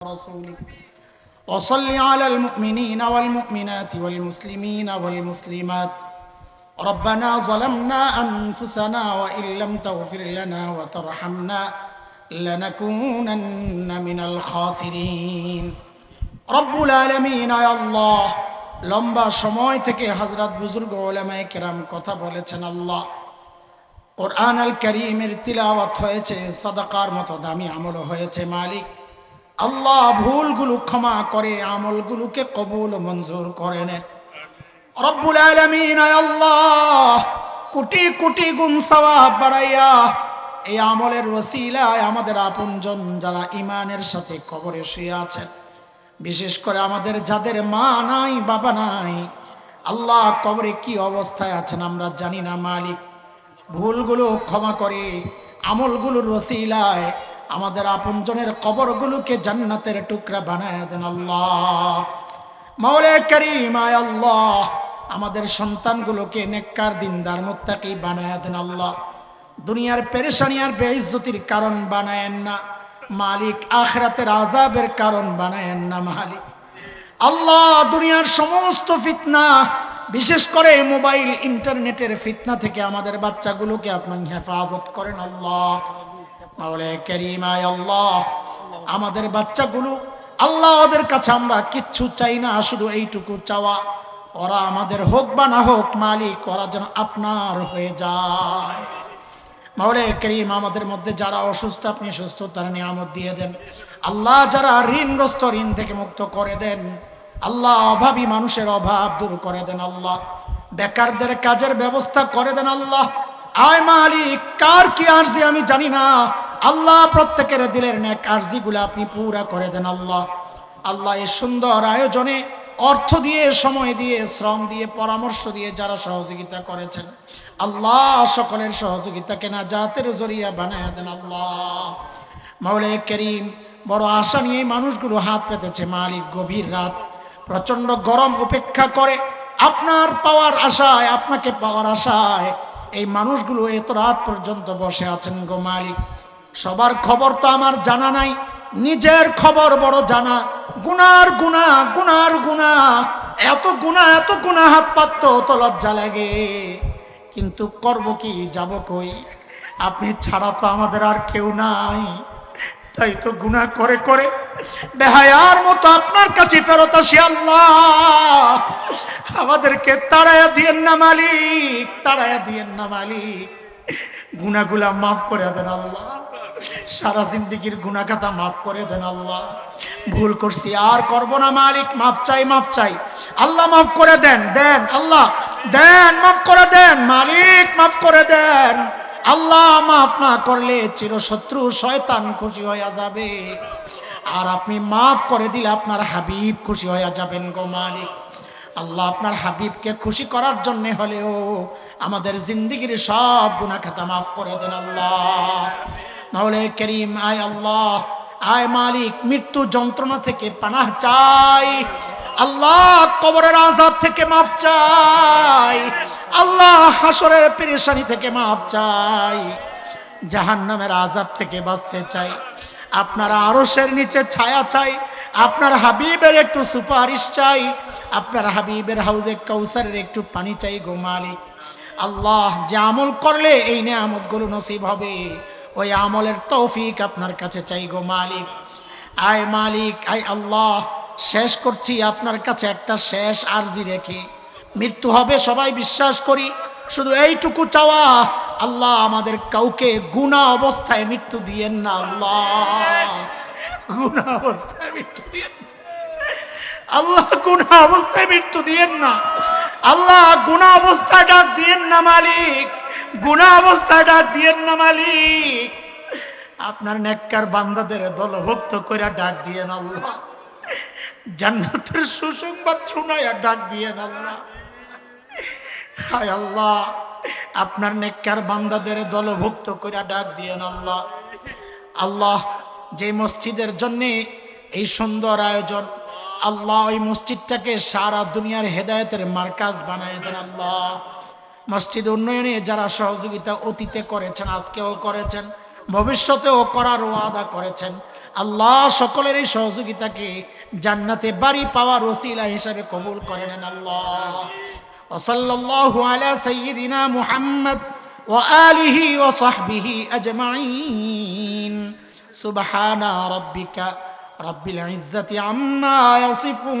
ورسوله وصل على المؤمنين والمؤمنات والمسلمين والمسلمات ربنا ظلمنا أنفسنا وإن لم تغفر لنا وترحمنا لنكونن من الخاسرين رب العالمين يا الله লম্বা সময় থেকে হজরত বুজুর্গ ওলামায় কেরাম কথা বলেছেন আল্লাহ কোরআন আল করিমের তিলাওয়াত হয়েছে সদাকার মতো দামি আমল হয়েছে মালিক আল্লাহ ভুলগুলো ক্ষমা করে, আমলগুলোকে কবুল মঞ্জুর করে নেন। রব্বুল আলামিন আল্লাহ, কোটি কোটি গুণ সওয়াব বাড়াইয়া এই আমলের ওসিলায় আমাদের আপনজন যারা ইমানের সাথে কবরে শুয়ে আছেন, বিশেষ করে আমাদের যাদের মা নাই, বাবা নাই, আল্লাহ কবরে কি অবস্থায় আছেন আমরা জানি না, মালিক। ভুলগুলো ক্ষমা করে, আমলগুলোর ওসিলায় আমাদের আপনজনের কবরগুলোকে জান্নাতের টুকরা বানায় দেন আল্লাহ। মাওলা করিম আল্লাহ। আমাদের সন্তানগুলোকে নেককার, দিনদার, মুত্তাকি বানায় দেন আল্লাহ। দুনিয়ার পেরেশানি আর বেইজ্জতির কারণ বানায়েন না। মালিক আখরাতের আজাবের কারণ বানায়েন না মালিক। আল্লাহ দুনিয়ার সমস্ত ফিতনা, বিশেষ করে মোবাইল, ইন্টারনেটের ফিতনা থেকে আমাদের বাচ্চাগুলোকে আপনার হেফাজত করেন আল্লাহ। মাওলায় করিমায় আল্লাহ। আমাদের বাচ্চাগুলো আল্লাহ ওদের কাছে আমরা কিচ্ছু চাই না, শুধু এইটুকু চাওয়া। ওরা আমাদের হোক বা না হোক মালিক, ওরা যেন আপনার হয়ে যায়। মাওলে করিম, আমাদের মধ্যে যারা অসুস্থ, আপনি সুস্থতার নিয়ামত দিয়ে দেন। আল্লাহ যারা ঋণগ্রস্ত, ঋণ থেকে মুক্ত করে দেন। আল্লাহ অভাবী মানুষের অভাব দূর করে দেন আল্লাহ। বেকারদের কাজের ব্যবস্থা করে দেন আল্লাহ। আয় মালিক, কার কি আরজি আমি জানি না। আল্লাহ প্রত্যেকের দিলের নেক আরজিগুলো আপনি পুরা করে দেন আল্লাহ। আল্লাহ এই সুন্দর আয়োজনে অর্থ দিয়ে, সময় দিয়ে, শ্রম দিয়ে, পরামর্শ দিয়ে যারা সহযোগিতা করেছেন, আল্লাহ সকলের সহযোগিতাকে না জাতের জরিয়া বানায় দেন আল্লাহ। মাওলে করিম, বড় আশা নিয়ে মানুষগুলো হাত পেতেছে। মালিক, গভীর রাত প্রচণ্ড গরম উপেক্ষা করে আপনার পাওয়ার আশায়, আপনাকে পাওয়ার আশায় এই মানুষগুলো এত রাত পর্যন্ত বসে আছেন গো মালিক। সবার খবর তো আমার জানা নাই, নিজের খবর বড় জানা। গুনার গুনা গুনার গুনা, এত গুনা এত গুনা হাত পাত্ত তো লজ্জা লাগে। কিন্তু করব কি, যাব কই? আপনি ছাড়া তো আমাদের আর কেউ নাই। তাই তো গুনাহ করে করে বেহায়ার মতো আপনার কাছে ফেরত আসি আল্লাহ। আমাদেরকে তাড়াইয়া দিয়েন না মালিক তাড়াইয়া দিয়েন না মালিক। গুনাগুলা মাফ করে দেন আল্লাহ। সারা জিন্দিগির গুনাখাতা মাফ করে দেন আল্লাহ। ভুল করছি, আর করব না মালিক, মাফ চাই মাফ চাই। আল্লাহ মাফ করে দেন দেন, আল্লাহ, দেন, মাফ করে দেন, মালিক, মাফ করে দেন। আল্লাহ মাফ না করলে চিরশত্রু শয়তান খুশি হয়ে যাবে। আর আপনি মাফ করে দিলে আপনার হাবিব খুশি হয়ে যাবেন গো মালিক। আল্লাহ আপনার হাবিবকে খুশি করার জন্য হলেও আমাদের জিন্দিগির সব গুণা খাতা মাফ করে দেন আল্লাহ। নাহলে করিম, আয় আল্লাহ, আয় মালিক, মৃত্যু যন্ত্রণা থেকে পানাহ চাই। আল্লাহ কবরের আজাব থেকে মাফ চাই। আল্লাহ হাসরের পেরেশানি থেকে মাফ চাই। জাহান নামের আজাব থেকে বাঁচতে চাই। আপনার আরসের নিচে ছায়া চাই। আপনার হাবিবের একটু সুপারিশ চাই। আপনার হাবিবের হাউজে কৌসারের একটু পানি চাই গো মালিক। আল্লাহ যে আমল করলে এই নেয়ামতগুলো নসিব হবে। ওই আমলের তৌফিক আপনার কাছে চাই গো মালিক। আয় মালিক, আয় আল্লাহ, শেষ করছি আপনার কাছে একটা শেষ আরজি রেখে। মৃত্যু হবে, সবাই বিশ্বাস করি, শুধু এইটুকু চাওয়া, আল্লাহ আমাদের কাউকে গুণা অবস্থায় মৃত্যু দিয়েন না, আল্লাহ। গুণা অবস্থায় মৃত্যু দিয়েন আল্লাহ গুণা অবস্থায় মৃত্যু দিয়েন না। আল্লাহ গুণা অবস্থায় ডাক দিয়েন না, মালিক। গুণা অবস্থায় ডাক দিয়েন না মালিক। আপনার নেককার বান্দাদের দলভুক্ত করে ডাক দিয়েন আল্লাহ। জান্নাতের সুসংবাদ শুনাইয়া ডাক দিয়েন আল্লাহ। হায় আল্লাহ, আপনার নেককার বান্দাদের দলভুক্ত করে ডাক দিয়েন আল্লাহ। আল্লাহ যে মসজিদের জন্য এই সুন্দর আয়োজন, আল্লাহ ওই মসজিদটাকে সারা দুনিয়ার হেদায়েতের মার্কাজ বানায় দেন আল্লাহ। মসজিদ উন্নয়নে যারা সহযোগিতা অতীতে করেছেন, আজকেও করেছেন, ভবিষ্যতেও করার ওয়াদা করেছেন, আল্লাহ সকলের এই সহযোগিতাকে জান্নাতে বাড়ি পাওয়ার রসিলা হিসাবে কবুল করে নেন আল্লাহ। ওসল্লাহ আলা সঈদিনা মুহাম্মদ ও আলিহি ও সাহবিহি আজমাইন। সুবহানা রব্বিকা রব্বিল ইজ্জতি আম্মা ইয়াসিফুন।